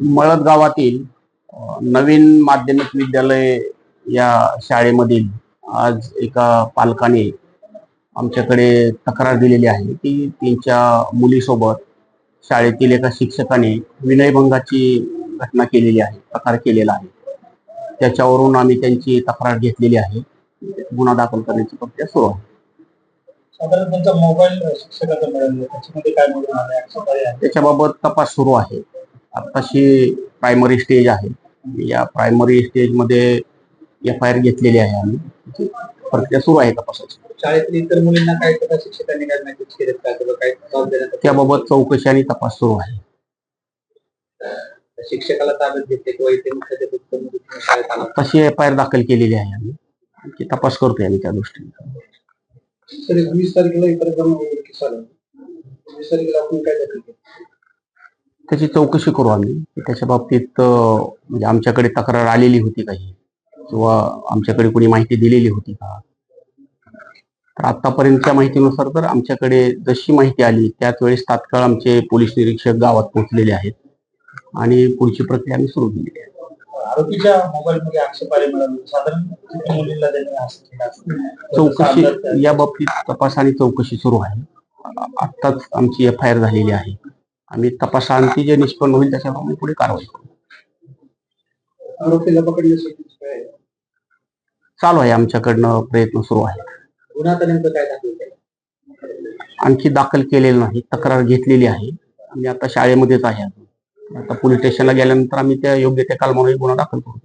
मळद गावातील नवीन माध्यमिक विद्यालय या शाळेमधील आज एका पालकाने आमच्याकडे तक्रार दिलेली आहे की त्यांच्या मुलीसोबत शाळेतील एका शिक्षकाने विनयभंगाची घटना केलेली आहे प्रकार केलेला आहे. त्याच्यावरून आम्ही त्यांची तक्रार घेतलेली आहे. गुन्हा दाखल करण्याची प्रक्रिया सुरू आहे. साधारण त्यांचा मोबाईल शिक्षकाचा मिळालेला त्याच्यामध्ये काय त्याच्याबाबत तपास सुरू आहे. आताशी प्रायमरी स्टेज आहे. या प्रायमरी स्टेजमध्ये एफ आय आर घेतलेली आहे आम्ही. प्रक्रिया सुरू आहे तपासाची शाळेतील इतर मुलींना काय त्या शिक्षकांनी काय मेसेज केलेत का किंवा काय जबाब देण्यात आला? त्याबाबत चौकशी आणि तपास सुरू आहे. शिक्षकाला ताब्यात घेतले किंवा इथे मुख्याध्यापक शाळेत आला. तशी एफ आय आर दाखल केलेली आहे आम्ही. आणखी तपास करतोय आम्ही त्या दृष्टीने तरी वीस तारखेला इतर जमा वीस तारखेला आपण काय दाखल केलं? त्याची चौकशी करू आम्ही. त्याच्या बाबतीत म्हणजे आमच्याकडे तक्रार आलेली होती काही. किंवा आमच्याकडे कोणी माहिती दिलेली होती का? तर आतापर्यंतच्या माहितीनुसार तर आमच्याकडे जशी माहिती आली त्याच वेळेस तात्काळ आमचे पोलीस निरीक्षक गावात पोहोचलेले आहेत. आणि पुढची प्रक्रिया आम्ही सुरू केली आहे. आरोपीच्या मिळाले साधारण त्यांनी? चौकशी या बाबतीत तपास आणि चौकशी सुरू आहे. आत्ताच आमची एफ आय आर झालेली आहे. आम्ही तपासांती जे निष्पन्न होईल त्याच्यावर पुढे कारवाई करू. आरोपीला पकडण्यासाठी चालू आहे आमच्याकडनं प्रयत्न सुरू आहे गुन्हा आता नेमकं काय दाखल केलं? आणखी दाखल केलेलं नाही तक्रार घेतलेली आहे. आम्ही आता शाळेमध्येच आहे आता पोलीस स्टेशनला गेल्यानंतर आम्ही त्या योग्य त्या कालमानाने गुन्हा दाखल करू.